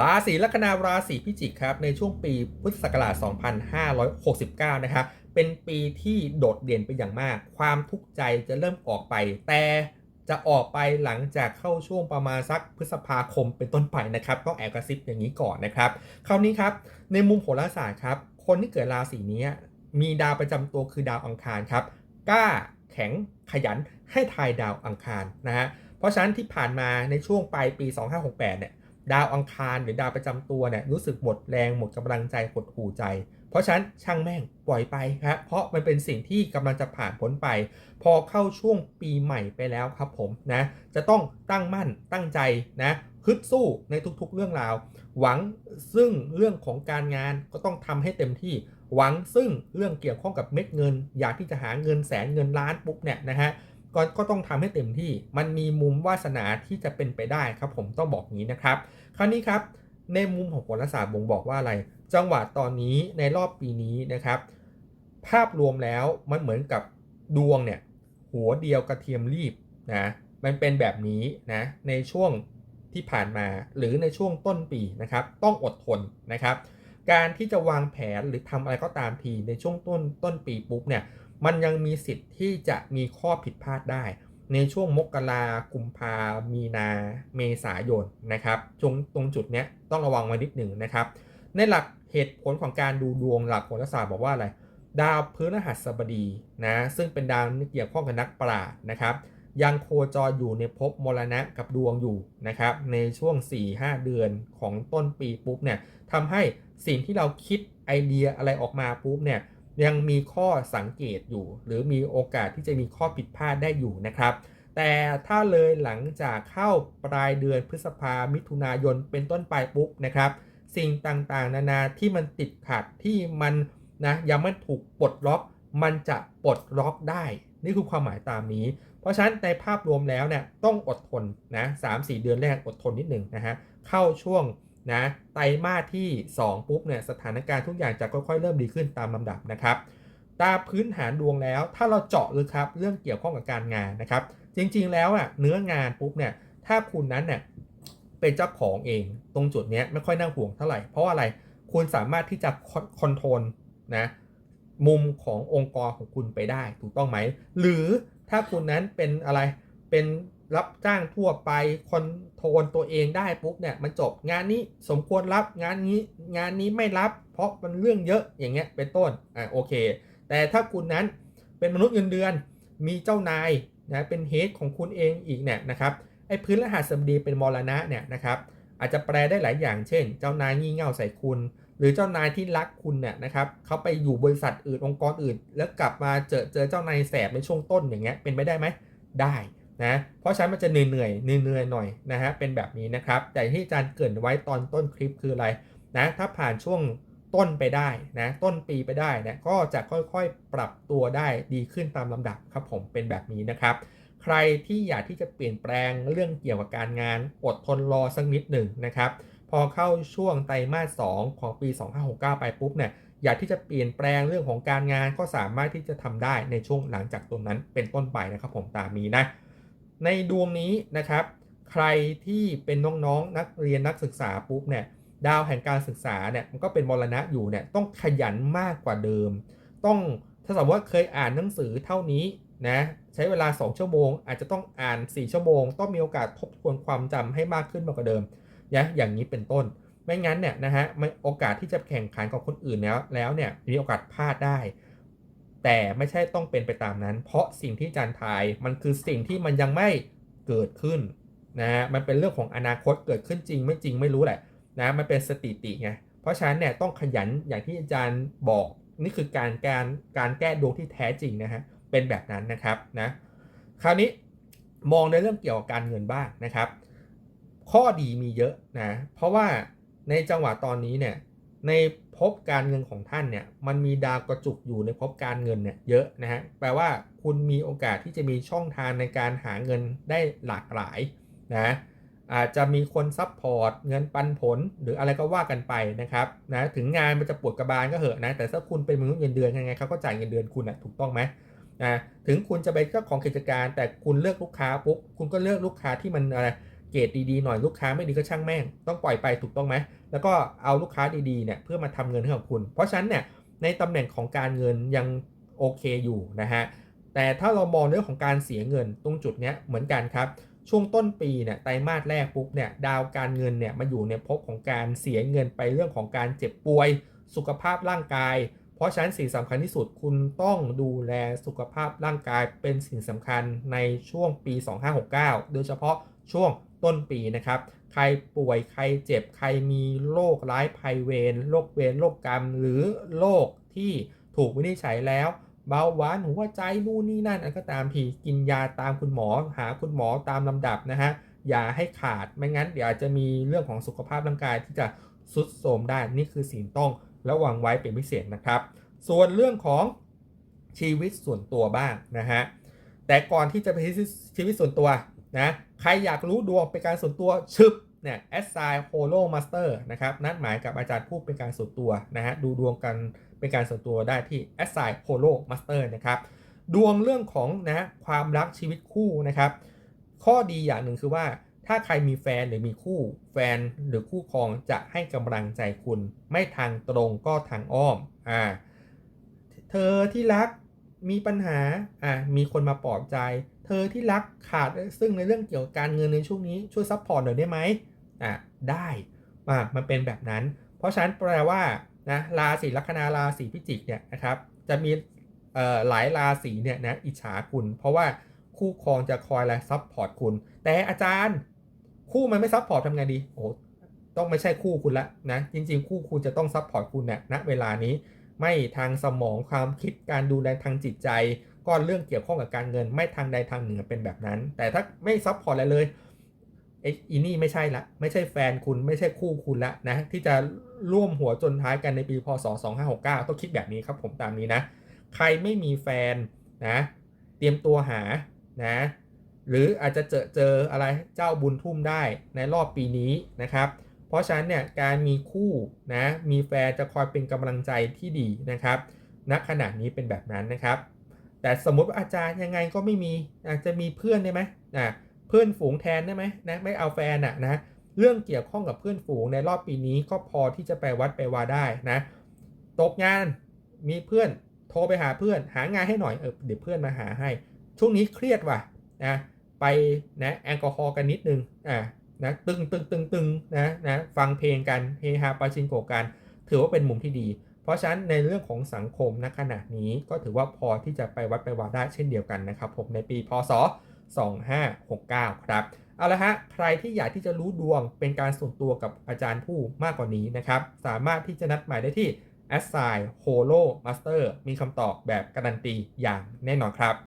ราศีลัคนาราศีพิจิกครับในช่วงปีพุทธศักราช 2569 นะครับเป็นปีที่โดดเด่นไปอย่างมาก ความทุกข์ใจจะเริ่มออกไป แต่จะออกไปหลังจากเข้าช่วงประมาณสักพฤษภาคมเป็นต้นไปนะครับต้องแอบกระซิบอย่างนี้ก่อนนะครับ คราวนี้ครับในมุมโหราศาสตร์ครับ คนที่เกิดราศีนี้มีดาวประจำตัวคือดาวอังคารครับกล้าแข็งขยันให้ทายดาวอังคารนะฮะเพราะฉะนั้นที่ผ่านมาในช่วงปลายปี 2568 เนี่ย ดาวอังคารหรือดาวประจำตัวเนี่ยรู้สึกหมดแรงหมดกำลังใจหดหูใจ เพราะฉะนั้นช่างแม่งปล่อยไปครับเพราะมันเป็นสิ่งที่กำลังจะผ่านพ้นไป พอเข้าช่วงปีใหม่ไปแล้วครับผมนะจะต้องตั้งมั่นตั้งใจนะฮึดสู้ในทุกๆเรื่องราว หวังซึ่งเรื่องของการงานก็ต้องทำให้เต็มที่หวังซึ่งเรื่องเกี่ยวข้องกับเม็ดเงิน อยากที่จะหาเงินแสนเงินล้านปุ๊บเนี่ยนะฮะ ก็ก็ต้องทำให้เต็มที่ มันมีมุมวาสนาที่จะเป็นไปได้ครับ ผมต้องบอกงี้นะครับ คราวนี้ครับในมุมของโหราศาสตร์บ่งบอกว่าอะไร จังหวะตอนนี้ในรอบปีนี้นะครับ ภาพรวมแล้วมันเหมือนกับดวงเนี่ยหัวเดียวกระเทียมรีบนะมันเป็นแบบนี้นะในช่วงที่ผ่านมาหรือในช่วงต้นปีนะครับ ต้องอดทนนะครับ การที่จะวางแผนหรือทำอะไรก็ตามทีในช่วงต้นต้นปีปุ๊บเนี่ย มันยังมีสิทธิ์ที่จะมีข้อผิดพลาดได้ ในช่วงมกรากุมภามีนา เมษายนนะครับตรงตรงจุดเนี้ยต้องระวังไว้นิดหนึ่งนะครับ ในหลักเหตุผลของการดูดวงหลักโหราศาสตร์บอกว่าอะไร ดาวพฤหัสบดีนะซึ่งเป็นดาวเกี่ยวข้องกับนักปราชญ์นะครับยังโคจรอยู่ในภพมรณะกับดวงอยู่นะครับในช่วง 4-5 เดือนของต้นปีปุ๊บเนี่ยทำให้สิ่งที่เราคิดไอเดียอะไรออกมาปุ๊บเนี่ย ยังมีข้อสังเกตอยู่ หรือมีโอกาสที่จะมีข้อผิดพลาดได้อยู่นะครับ แต่ถ้าเลยหลังจากเข้าปลายเดือนพฤษภามิถุนายนเป็นต้นไปปุ๊บนะครับ สิ่งต่างๆ นานาที่มันติดขัดที่มันนะยังไม่ถูกปลดล็อก มันจะปลดล็อกได้ นี่คือความหมายตามนี้ เพราะฉะนั้นในภาพรวมแล้วเนี่ยต้องอดทนนะสามสี่เดือนแรกอดทนนิดหนึ่งนะฮะเข้าช่วง นะไตรมาสที่ 2 ปุ๊บเนี่ยสถานการณ์ทุกอย่างจะค่อยๆ เริ่มดีขึ้นตามลำดับนะครับตามพื้นฐานดวงแล้ว ถ้าเราเจาะเลยครับเรื่องเกี่ยวข้องกับการงานนะครับ จริงๆแล้วอะเนื้องานปุ๊บเนี่ยถ้าคุณนั้นเนี่ยเป็นเจ้าของเองตรงจุดเนี้ยไม่ค่อยน่าห่วงเท่าไหร่ เพราะอะไรคุณสามารถที่จะคอนโทรลนะมุมขององค์กรของคุณไปได้ถูกต้องไหม หรือถ้าคุณนั้นเป็นอะไรเป็น รับจ้างทั่วไปคอนโทรลตัวเองได้ปุ๊บเนี่ยมันจบงานนี้สมควรรับงานนี้งานนี้ไม่รับ เพราะมันเรื่องเยอะอย่างเงี้ยเป็นต้นอ่าโอเค แต่ถ้าคุณนั้นเป็นมนุษย์เงินเดือน มีเจ้านายนะเป็นเฮดของคุณเองอีกเนี่ยนะครับไอ้พื้นรหัสบดีเป็นมรณะเนี่ยนะครับอาจจะแปลได้หลายอย่างเช่น เจ้านายงี่เง่าใส่คุณ หรือเจ้านายที่รักคุณเนี่ยนะครับเขาไปอยู่บริษัทอื่นองค์กรอื่น แล้วกลับมาเจอเจอเจ้านายแสบในช่วงต้นอย่างเงี้ยเป็นไปได้ไหมได้ นะเพราะฉะนั้นมันจะเหนื่อยเหนื่อยเหนื่อยหน่อยนะฮะเป็นแบบนี้นะครับ แต่ที่อาจารย์เกรินไว้ตอนต้นคลิปคืออะไรนะถ้าผ่านช่วงต้นไปได้นะต้นปีไปได้นะก็จะค่อยๆปรับตัวได้ดีขึ้นตามลำดับครับผมเป็นแบบนี้นะครับ ใครที่อยากที่จะเปลี่ยนแปลงเรื่องเกี่ยวกับการงานอดทนรอสักนิดหนึ่งนะครับพอเข้าช่วงไตรมาส 2 ของปี 2569 ไปปุ๊บเนี่ยอยากที่จะเปลี่ยนแปลงเรื่องของการงานก็สามารถที่จะทำได้ในช่วงหลังจากตรงนั้นเป็นต้นไปนะครับผมตามนี้นะ ในดวงนี้นะครับ ใครที่เป็นน้องๆนนักเรียนนักศึกษาปุ๊บเนี่ยดาวแห่งการศึกษาเนี่ยมันก็เป็นมรณะอยู่เนี่ยต้องขยันมากกว่าเดิม ต้องถ้าสมมติว่าเคยอ่านหนังสือเท่านี้นะใช้เวลา 2 ชั่วโมง อาจจะต้องอ่าน 4 ชั่วโมง ต้องมีโอกาสทบทวนความจำให้มากขึ้นมากกว่าเดิมนะอย่างนี้เป็นต้น ไม่งั้นเนี่ยนะฮะโอกาสที่จะแข่งขันกับคนอื่นแล้วแล้วเนี่ยมีโอกาสพลาดได้ แต่ไม่ใช่ต้องเป็นไปตามนั้น เพราะสิ่งที่จันทายมันคือสิ่งที่มันยังไม่เกิดขึ้นนะมันเป็นเรื่องของอนาคตเกิดขึ้นจริงไม่จริงไม่รู้แหละนะมันเป็นสถิติไงเพราะฉะนั้นเนี่ยต้องขยันอย่างที่อาจารย์บอกนี่คือการการการแก้ดวงที่แท้จริงนะฮะเป็นแบบนั้นนะครับนะคราวนี้มองในเรื่องเกี่ยวกับการเงินบ้างนะครับ ข้อดีมีเยอะนะเพราะว่าในจังหวะตอนนี้เนี่ย ในภพการเงินของท่านเนี่ยมันมีดาวกระจุกอยู่ในภพการเงินเนี่ยเยอะนะฮะแปลว่าคุณมีโอกาสที่จะมีช่องทางในการหาเงินได้หลากหลายนะอาจจะมีคนซับพอร์ตเงินปันผลหรืออะไรก็ว่ากันไปนะครับนะถึงงานมันจะปวดกระบาลก็เหอะนะแต่ถ้าคุณเป็นมนุษย์เงินเดือนยังไงเขาก็จ่ายเงินเดือนคุณนะถูกต้องไหมนะถึงคุณจะเป็นเจ้าของกิจการ แต่คุณเลือกลูกค้าปุ๊บคุณก็เลือกลูกค้าที่มันอะไร เกรดดีๆหน่อยลูกค้าไม่ดีก็ช่างแม่ง ต้องปล่อยไปถูกต้องไหมแล้วก็เอาลูกค้าดีๆเนี่ยเพื่อมาทำเงินให้กับคุณ เพราะฉะนั้นเนี่ยในตำแหน่งของการเงินยังโอเคอยู่นะฮะแต่ถ้าเรามองเรื่องของการเสียเงินตรงจุดเนี้ยเหมือนกันครับช่วงต้นปีเนี่ยไตรมาสแรกปุ๊บเนี่ยดาวการเงินเนี่ยมาอยู่ในภพของการเสียเงินไปเรื่องของการเจ็บป่วย สุขภาพร่างกาย เพราะฉะนั้นสิ่งสำคัญที่สุดคุณต้องดูแลสุขภาพร่างกายเป็นสิ่งสำคัญในช่วงปี 2569 โดยเฉพาะช่วง ต้นปีนะครับ ใครป่วยใครเจ็บใครมีโรคร้ายภัยเวรโรคเวรโรคกรรม หรือโรคที่ถูกวินิจฉัยแล้ว เบาหวานหัวใจนู่นนี่นั่นอันก็ตามทีกินยาตามคุณหมอ หาคุณหมอตามลำดับนะฮะอย่าให้ขาดไม่งั้นเดี๋ยวอาจจะมีเรื่องของสุขภาพร่างกายที่จะทรุดโทรมได้นี่คือสิ่งต้องระวังไว้เป็นพิเศษนะครับ ส่วนเรื่องของชีวิตส่วนตัวบ้างนะฮะแต่ก่อนที่จะไปชีวิตส่วนตัวนะ ใครอยากรู้ดวงเป็นการส่วนตัวชึบเนี่ยแอสไซโฮโลมาสเตอร์นะครับนัดหมายกับอาจารย์ผู้เป็นการส่วนตัวนะฮะดูดวงกันเป็นการส่วนตัวได้ที่ a s s i g n Holo Master นะครับดวงเรื่องของนะความรักชีวิตคู่นะครับ ข้อดีอย่างหนึ่งคือว่าถ้าใครมีแฟนหรือมีคู่แฟนหรือคู่ครองจะให้กำลังใจคุณ ไม่ทางตรงก็ทางอ้อมอ่าเธอที่รัก มีปัญหาอ่ามีคนมาปลอบใจ เธอที่รักขาดซึ่งในเรื่องเกี่ยวกับการเงินในช่วงนี้ช่วยซัพพอร์ตหน่อยได้ไหมอ่าได้อ่ามันเป็นแบบนั้น เพราะฉะนั้นแปลว่านะราศีลัคนาราศีพิจิกเนี่ยนะครับจะมีเอ่อหลายราศีเนี่ยนะอิจฉาคุณ เพราะว่าคู่ครองจะคอยและซัพพอร์ตคุณ แต่อาจารย์คู่มันไม่ซัพพอร์ตทำไงดีโอ้ต้องไม่ใช่คู่คุณละนะจริง ๆ คู่คุณจะต้องซัพพอร์ตคุณเนี่ยณเวลานี้ ไม่ทางสมองความคิดการดูแลทางจิตใจ ก็เรื่องเกี่ยวข้องกับการเงิน ไม่ทางใดทางหนึ่งเป็นแบบนั้น แต่ถ้าไม่ซัพพอร์ตอะไรเลยไอ้อีนี่ไม่ใช่ละ ไม่ใช่แฟนคุณไม่ใช่คู่คุณละนะ ที่จะร่วมหัวจนท้ายกันในปีพศ 2569 ต้องคิดแบบนี้ครับผมตามนี้นะ ใครไม่มีแฟนนะเตรียมตัวหานะหรืออาจจะเจอเจออะไรเจ้าบุญทุ่มได้ในรอบปีนี้นะครับ เพราะฉะนั้นเนี่ยการมีคู่นะมีแฟนจะคอยเป็นกำลังใจที่ดีนะครับณขณะนี้เป็นแบบนั้นนะครับ แต่สมมติว่าอาจารย์ยังไงก็ไม่มีอาจจะมีเพื่อนได้ไหมอะเพื่อนฝูงแทนได้ไหมนะไม่เอาแฟนอะนะเรื่องเกี่ยวข้องกับเพื่อนฝูงในรอบปีนี้ก็พอที่จะไปวัดไปวาได้นะตกงานมีเพื่อนโทรไปหาเพื่อน หางานให้หน่อยเออเดี๋ยวเพื่อนมาหาให้ ช่วงนี้เครียดว่ะนะไปนะแอลกอฮอล์กันนิดนึงอะ นะตึงตึงตึงตึงนะนะฟังเพลงกันเฮฮาปาชิงโกกัน ถือว่าเป็นมุมที่ดี เพราะฉะนั้นในเรื่องของสังคมณขณะนี้ก็ถือว่าพอที่จะไปวัดไปวาได้เช่นเดียวกันนะครับผมในปีพศ 2569 ครับเอาละฮะใครที่อยากที่จะรู้ดวงเป็นการส่วนตัวกับอาจารย์ผู้มากกว่านี้นะครับ สามารถที่จะนัดหมายได้ที่ a s s i g n Holo Master มีคำตอบแบบการันตีอย่างแน่นอนครับ